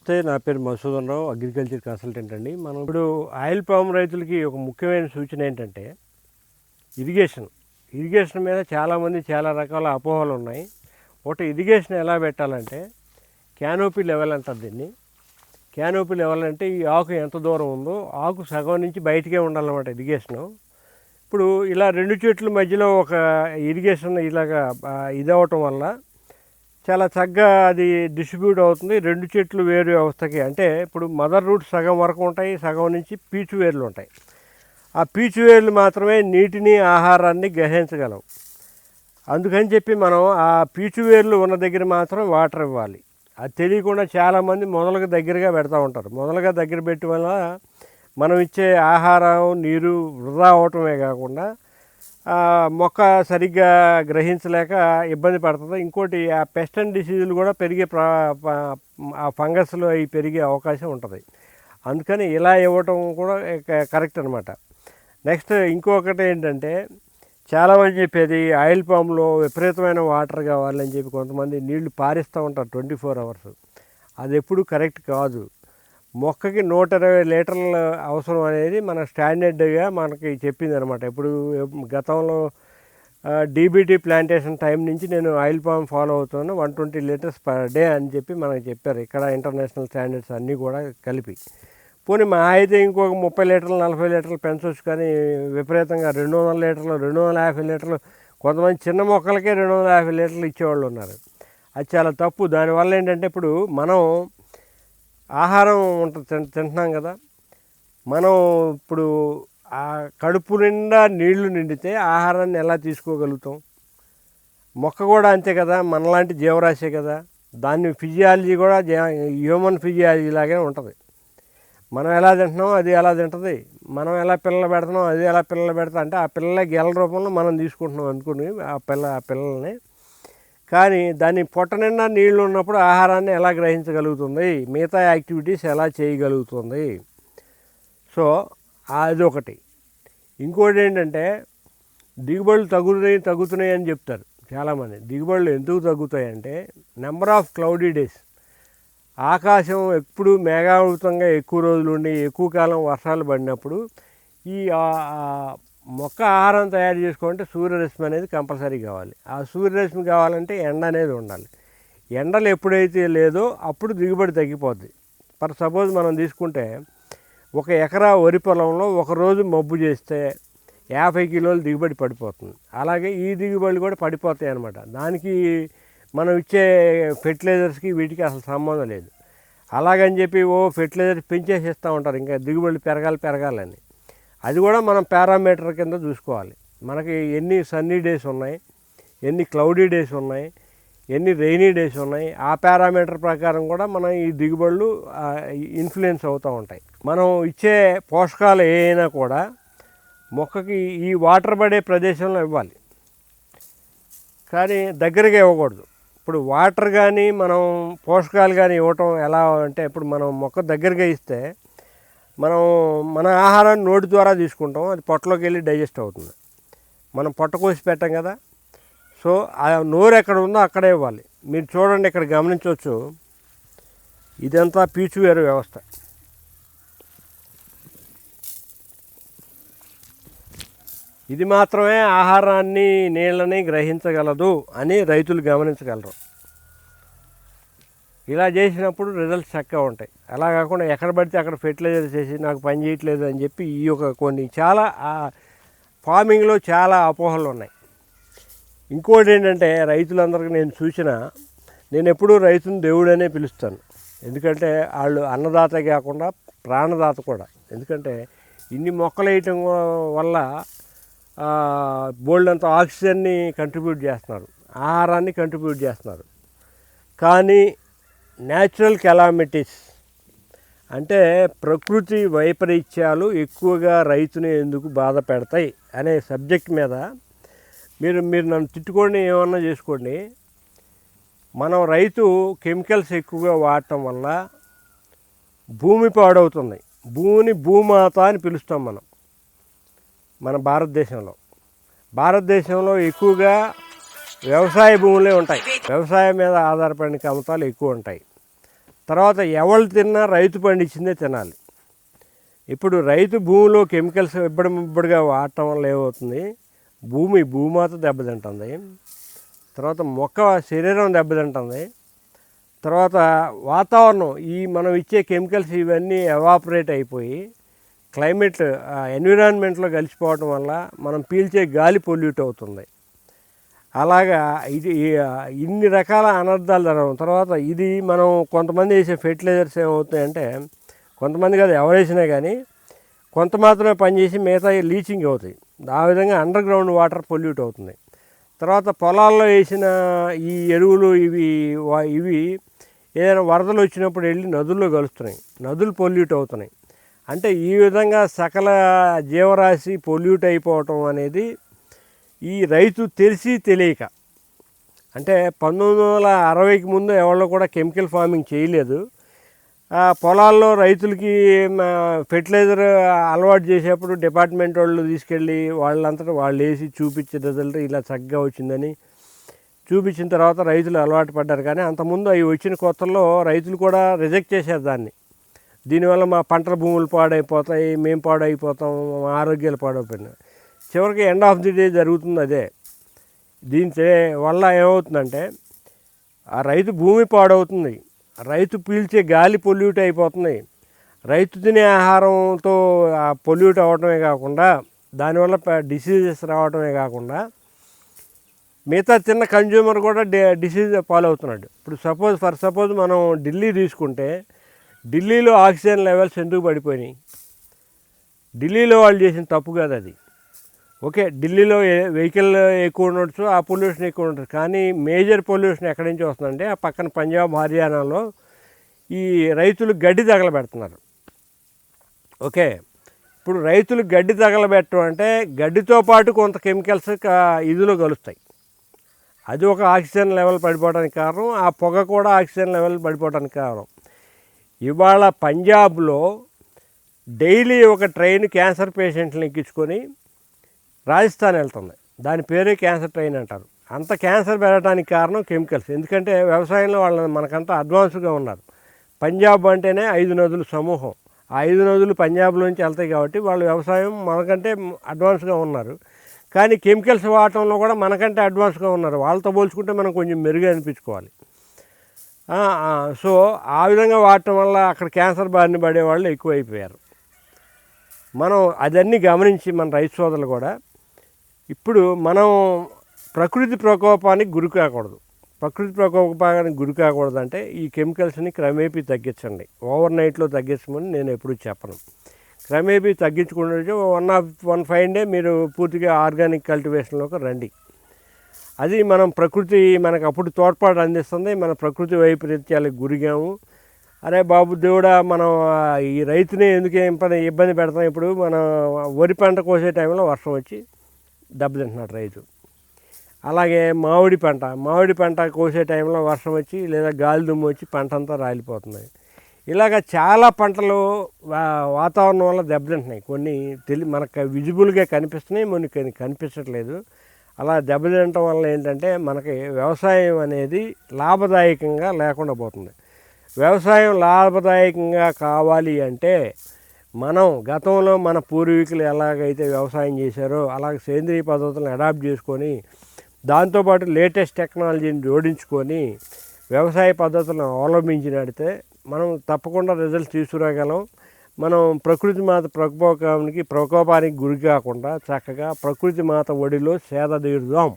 నమస్తే నా పేరు మసూదన్ రావు అగ్రికల్చర్ కన్సల్టెంట్ అండి. మనం ఇప్పుడు ఆయిల్ పామ్ రైతులకి ఒక ముఖ్యమైన సూచన ఏంటంటే ఇరిగేషన్. ఇరిగేషన్ మీద చాలామంది చాలా రకాల అపోహలు ఉన్నాయి. ఒకటి ఇరిగేషన్ ఎలా పెట్టాలంటే క్యానోపీ లెవెల్ అంటారు దీన్ని. క్యానోపీ లెవెల్ అంటే ఈ ఆకు ఎంత దూరం ఉందో ఆకు సగం నుంచి బయటికే ఉండాలన్నమాట ఇరిగేషను. ఇప్పుడు ఇలా రెండు చెట్ల మధ్యలో ఒక ఇరిగేషన్ ఇలాగా ఇది అవటం వల్ల చాలా చక్కగా అది డిస్ట్రిబ్యూట్ అవుతుంది. రెండు చెట్లు వేరు వ్యవస్థకి. అంటే ఇప్పుడు మదర్ రూట్ సగం వరకు ఉంటాయి సగం నుంచి పీచు వేర్లు ఉంటాయి. ఆ పీచు వేర్లు మాత్రమే నీటిని ఆహారాన్ని గ్రహించగలవు. అందుకని చెప్పి మనం ఆ పీచు వేర్లు ఉన్న దగ్గర మాత్రం వాటర్ ఇవ్వాలి. అది తెలియకుండా చాలామంది మొదలుగా దగ్గరగా పెడతా ఉంటారు. మొదలుగా దగ్గర పెట్టి వల్ల మనం ఇచ్చే ఆహారం నీరు వృధా అవటమే కాకుండా మొక్క సరిగ్గా గ్రహించలేక ఇబ్బంది పడుతుంది. ఇంకోటి ఆ పెస్ట్ అండ్ డిసీజులు కూడా పెరిగే ప్రా ఆ ఫంగస్లు అవి పెరిగే అవకాశం ఉంటుంది. అందుకని ఇలా ఇవ్వటం కూడా క- కరెక్ట్ అనమాట నెక్స్ట్ ఇంకొకటి ఏంటంటే చాలామంది చెప్పేది ఆయిల్ పామ్లో విపరీతమైన వాటర్ కావాలని చెప్పి కొంతమంది నీళ్ళు పారిస్తూ ఉంటారు ట్వంటీ ఫోర్ అవర్స్. అది ఎప్పుడు కరెక్ట్ కాదు. మొక్కకి నూట ఇరవై లీటర్ల అవసరం అనేది మన స్టాండర్డ్గా మనకి చెప్పింది అనమాట ఇప్పుడు గతంలో డీబీటీ ప్లాంటేషన్ టైం నుంచి నేను ఆయిల్ పామ్ ఫాలో అవుతాను. One twenty litres per day అని చెప్పి మనకు చెప్పారు. ఇక్కడ ఇంటర్నేషనల్ స్టాండర్డ్స్ అన్నీ కూడా కలిపి. పోనీ మా అయితే ఇంకొక ముప్పై లీటర్లు నలభై లీటర్లు పెంచవచ్చు కానీ విపరీతంగా రెండు వందల లీటర్లు రెండు వందల యాభై లీటర్లు కొంతమంది చిన్న మొక్కలకే రెండు వందల యాభై లీటర్లు ఇచ్చేవాళ్ళు ఉన్నారు. అది చాలా తప్పు. దానివల్ల ఏంటంటే ఇప్పుడు మనం ఆహారం ఉంటుంది తింట- తింటున్నాం కదా. మనం ఇప్పుడు ఆ కడుపు నిండా నీళ్ళు నిండితే ఆహారాన్ని ఎలా తీసుకోగలుగుతాం? మొక్క కూడా అంతే కదా మనలాంటి జీవరాశే కదా. దాని ఫిజియాలజీ కూడా హ్యూమన్ ఫిజియాలజీ లాగే ఉంటుంది. మనం ఎలా తింటున్నాం అది ఎలా తింటుంది. మనం ఎలా పిల్లలు పెడుతున్నాం అది ఎలా పిల్లలు పెడతాం అంటే ఆ పిల్ల గెల రూపంలో మనం తీసుకుంటున్నాం అనుకుని ఆ పిల్ల ఆ పిల్లల్ని కానీ దాని పొట్ట నిండా నీళ్ళు ఉన్నప్పుడు ఆహారాన్ని ఎలా గ్రహించగలుగుతుంది? మిగతా యాక్టివిటీస్ ఎలా చేయగలుగుతుంది? సో అది ఒకటి ఇంకోటి ఏంటంటే దిగుబడులు తగ్గుతున్నాయి తగ్గుతున్నాయి అని చెప్తారు చాలామంది. దిగుబడులు ఎందుకు తగ్గుతాయంటే నెంబర్ ఆఫ్ క్లౌడీ డేస్ ఆకాశం ఎప్పుడు మేఘావృతంగా ఎక్కువ రోజులు ఉండి ఎక్కువ కాలం వర్షాలు పడినప్పుడు ఈ మొక్క ఆహారం తయారు చేసుకోవాలంటే సూర్యరశ్మి అనేది కంపల్సరీ కావాలి. ఆ సూర్యరశ్మి కావాలంటే ఎండ అనేది ఉండాలి. ఎండలు ఎప్పుడైతే లేదో అప్పుడు దిగుబడి తగ్గిపోద్ది. ఫర్ సపోజ్ మనం తీసుకుంటే ఒక ఎకరా వరి పొలంలో ఒకరోజు మబ్బు చేస్తే యాభై కిలోలు దిగుబడి పడిపోతుంది. అలాగే ఈ దిగుబడి కూడా పడిపోతాయి అన్నమాట. దానికి మనం ఇచ్చే ఫెర్టిలైజర్స్కి వీటికి అసలు సంబంధం లేదు. అలాగని చెప్పి ఓ ఫెర్టిలైజర్స్ పెంచేసేస్తూ ఉంటారు. ఇంకా దిగుబడి పెరగాలి పెరగాలని అది కూడా మనం పారామీటర్ కింద చూసుకోవాలి. మనకి ఎన్ని సన్నీ డేస్ ఉన్నాయి ఎన్ని క్లౌడీ డేస్ ఉన్నాయి ఎన్ని రెయినీ డేస్ ఉన్నాయి ఆ పారామీటర్ ప్రకారం కూడా మనం ఈ దిగుబడులు ఇన్ఫ్లుయెన్స్ అవుతూ ఉంటాయి. మనం ఇచ్చే పోషకాలు ఏవైనా కూడా మొక్కకి ఈ వాటర్ పడే ప్రదేశంలో ఇవ్వాలి. కానీ దగ్గరగా ఇవ్వకూడదు. ఇప్పుడు వాటర్ కానీ మనం పోషకాలు కానీ ఇవ్వటం ఎలా అంటే ఇప్పుడు మనం మొక్క దగ్గరగా ఇస్తే మనం మన ఆహారాన్ని నోటి ద్వారా తీసుకుంటాం. అది పొట్టలోకి వెళ్ళి డైజెస్ట్ అవుతుంది. మనం పొట్ట కోసి పెట్టాం కదా. సో ఆ నోరు ఎక్కడ ఉందో అక్కడే ఇవ్వాలి. మీరు చూడండి ఇక్కడ గమనించవచ్చు. ఇదంతా పీచు వేరు వ్యవస్థ. ఇది మాత్రమే ఆహారాన్ని నీళ్ళని గ్రహించగలదు అని రైతులు గమనించగలరు. ఇలా చేసినప్పుడు రిజల్ట్స్ చక్కగా ఉంటాయి. అలా కాకుండా ఎక్కడ పడితే అక్కడ ఫెర్టిలైజర్ చేసి నాకు పని చేయట్లేదు అని చెప్పి ఈ యొక్క కొన్ని చాలా ఫార్మింగ్లో చాలా అపోహలు ఉన్నాయి. ఇంకోటి ఏంటంటే రైతులందరికీ నేను చూసిన నేను ఎప్పుడూ రైతుని దేవుడనే పిలుస్తాను. ఎందుకంటే వాళ్ళు అన్నదాత కాకుండా ప్రాణదాత కూడా. ఎందుకంటే ఇన్ని మొక్కలు వేయటం వల్ల బోల్డ్ అంత ఆక్సిజన్ని కంట్రిబ్యూట్ చేస్తున్నారు. ఆహారాన్ని కంట్రిబ్యూట్ చేస్తున్నారు. కానీ న్యాచురల్ కెలామిటీస్ అంటే ప్రకృతి వైపరీత్యాలు ఎక్కువగా రైతుని ఎందుకు బాధ పెడతాయి అనే సబ్జెక్ట్ మీద మీరు మీరు నన్ను తిట్టుకోండి ఏమన్నా చేసుకోండి. మనం రైతు కెమికల్స్ ఎక్కువగా వాడటం వల్ల భూమి పాడవుతుంది. భూమిని భూమాత అని పిలుస్తాం మనం మన భారతదేశంలో. భారతదేశంలో ఎక్కువగా వ్యవసాయ భూములే ఉంటాయి. వ్యవసాయం మీద ఆధారపడిన కమతాలు ఎక్కువ ఉంటాయి. తర్వాత ఎవరు తిన్నా రైతు పండించిందే తినాలి. ఇప్పుడు రైతు భూమిలో కెమికల్స్ ఇబ్బడి ఇబ్బడిగా వాడటం వల్ల ఏమవుతుంది? భూమి భూమాత దెబ్బతింటుంది. తర్వాత మొక్క శరీరం దెబ్బతింటుంది. తర్వాత వాతావరణం ఈ మనం ఇచ్చే కెమికల్స్ ఇవన్నీ ఎవాపరేట్ అయిపోయి క్లైమేట్ ఎన్విరాన్మెంట్లో కలిసిపోవడం వల్ల మనం పీల్చే గాలి పొల్యూట్ అవుతుంది. అలాగా ఇది ఇన్ని రకాల అనర్థాలు జరగడం తర్వాత ఇది మనం కొంతమంది వేసే ఫెర్టిలైజర్స్ ఏమవుతాయంటే కొంతమంది కాదు ఎవరేసినా కానీ కొంత మాత్రమే పనిచేసి మిగతా లీచింగ్ అవుతాయి. ఆ విధంగా అండర్ గ్రౌండ్ వాటర్ పొల్యూట్ అవుతుంది. తర్వాత పొలాల్లో వేసిన ఈ ఎరువులు ఇవి ఇవి ఏదైనా వరదలు వచ్చినప్పుడు వెళ్ళి నదుల్లో కలుస్తున్నాయి. నదులు పొల్యూట్ అవుతున్నాయి. అంటే ఈ విధంగా సకల జీవరాశి పొల్యూట్ అయిపోవటం అనేది ఈ రైతు తెలిసి తెలియక అంటే పంతొమ్మిది వందల అరవైకి ముందు ఎవరు కూడా కెమికల్ ఫార్మింగ్ చేయలేదు. పొలాల్లో రైతులకి ఫెర్టిలైజర్ అలవాటు చేసేప్పుడు డిపార్ట్మెంట్ వాళ్ళు తీసుకెళ్ళి వాళ్ళంతటా వాళ్ళు వేసి చూపించే రిజల్ట్ ఇలా చక్కగా వచ్చిందని చూపించిన తర్వాత రైతులు అలవాటు పడ్డారు. కానీ అంతకుముందు అవి వచ్చిన కొత్తల్లో రైతులు కూడా రిజెక్ట్ చేశారు దాన్ని. దీనివల్ల మా పంటల భూములు పాడైపోతాయి మేము పాడైపోతాం మా ఆరోగ్యాలు పాడైపోయినాయి. చివరికి ఎండ్ ఆఫ్ ది డే జరుగుతుంది అదే. దీని వల్ల ఏమవుతుందంటే ఆ రైతు భూమి పాడవుతుంది. రైతు పీల్చే గాలి పొల్యూట్ అయిపోతుంది. రైతు తినే ఆహారంతో పొల్యూట్ అవ్వటమే కాకుండా దానివల్ల డిసీజెస్ రావటమే కాకుండా మిగతా చిన్న కన్జ్యూమర్ కూడా డి- డిసీజ్ పాలవుతున్నాడు. ఇప్పుడు సపోజ్ ఫర్ సపోజ్ మనం ఢిల్లీ తీసుకుంటే ఢిల్లీలో ఆక్సిజన్ లెవెల్స్ ఎందుకు పడిపోయినాయి? ఢిల్లీలో వాళ్ళు చేసిన తప్పు కాదు అది. ఓకే ఢిల్లీలో వెహికల్ ఎక్కువ ఉండొచ్చు ఆ పొల్యూషన్ ఎక్కువ ఉండొచ్చు కానీ మేజర్ పొల్యూషన్ ఎక్కడి నుంచి వస్తుందంటే ఆ పక్కన పంజాబ్ హర్యానాలో ఈ రైతులు గడ్డి తగలబెడుతున్నారు. ఓకే ఇప్పుడు రైతులు గడ్డి తగలబెట్టడం అంటే గడ్డితో పాటు కొంత కెమికల్స్ ఇదిలో కలుస్తాయి. అది ఒక ఆక్సిజన్ లెవెల్ పడిపోవడానికి కారణం ఆ పొగ కూడా ఆక్సిజన్ లెవెల్ పడిపోవడానికి కారణం. ఇవాళ పంజాబ్లో డైలీ ఒక ట్రైన్ క్యాన్సర్ పేషెంట్లు ఎక్కించుకొని రాజస్థాన్ వెళ్తుంది. దాని పేరే క్యాన్సర్ ట్రైన్ అంటారు. అంత క్యాన్సర్ పెరగడానికి కారణం కెమికల్స్. ఎందుకంటే వ్యవసాయంలో వాళ్ళు మనకంతా అడ్వాన్స్గా ఉన్నారు. పంజాబ్ అంటేనే ఐదు నదుల సమూహం. ఆ ఐదు నదులు పంజాబ్లోంచి వెళ్తాయి కాబట్టి వాళ్ళు వ్యవసాయం మనకంటే అడ్వాన్స్గా ఉన్నారు. కానీ కెమికల్స్ వాడటంలో కూడా మనకంటే అడ్వాన్స్గా ఉన్నారు. వాళ్ళతో పోల్చుకుంటే మనం కొంచెం మెరుగు అనిపించుకోవాలి. సో ఆ విధంగా వాడటం వల్ల అక్కడ క్యాన్సర్ బారిన పడే వాళ్ళు ఎక్కువైపోయారు. మనం అదన్నీ గమనించి మన రైతు సోదరులు కూడా ఇప్పుడు మనం ప్రకృతి ప్రకోపానికి గురి కాకూడదు. ప్రకృతి ప్రకోపానికి గురి కాకూడదు అంటే ఈ కెమికల్స్ని క్రమేపీ తగ్గించండి. ఓవర్ నైట్లో తగ్గించమని నేను ఎప్పుడూ చెప్పను. క్రమేపీ తగ్గించుకుంటే one of one five day మీరు పూర్తిగా ఆర్గానిక్ కల్టివేషన్లోకి రండి. అది మనం ప్రకృతి మనకు అప్పుడు తోడ్పాటు అందిస్తుంది. మన ప్రకృతి వైపరీత్యాలకు గురిగాము. అరే బాబు దేవుడా మనం ఈ రైతుని ఎందుకు ఏం ఇబ్బంది పెడతాం? ఇప్పుడు మనం వరి పంట కోసే టైంలో వర్షం వచ్చి దెబ్బతింటున్నాడు రైతు. అలాగే మామిడి పంట మామిడి పంట కోసే టైంలో వర్షం వచ్చి లేదా గాలి దుమ్ము వచ్చి పంట అంతా రాలిపోతున్నాయి ఇలాగ చాలా పంటలు వాతావరణం వల్ల దెబ్బతింటున్నాయి కొన్ని తెలి మనకు విజిబుల్గా కనిపిస్తున్నాయి కొన్ని కనిపించట్లేదు. అలా దెబ్బతినటం వల్ల ఏంటంటే మనకి వ్యవసాయం అనేది లాభదాయకంగా లేకుండా పోతుంది. వ్యవసాయం లాభదాయకంగా కావాలి అంటే మనం గతంలో మన పూర్వీకులు ఎలాగైతే వ్యవసాయం చేశారో అలాగ సేంద్రియ పద్ధతులను అడాప్ట్ చేసుకొని దాంతోపాటు లేటెస్ట్ టెక్నాలజీని జోడించుకొని వ్యవసాయ పద్ధతులను అవలంబించినడితే మనం తప్పకుండా రిజల్ట్స్ తీసుకురాగలం. మనం ప్రకృతి మాత ప్రకోపానికి ప్రకోపానికి గురి కాకుండా చక్కగా ప్రకృతి మాత ఒడిలో సేద తీరుదాం.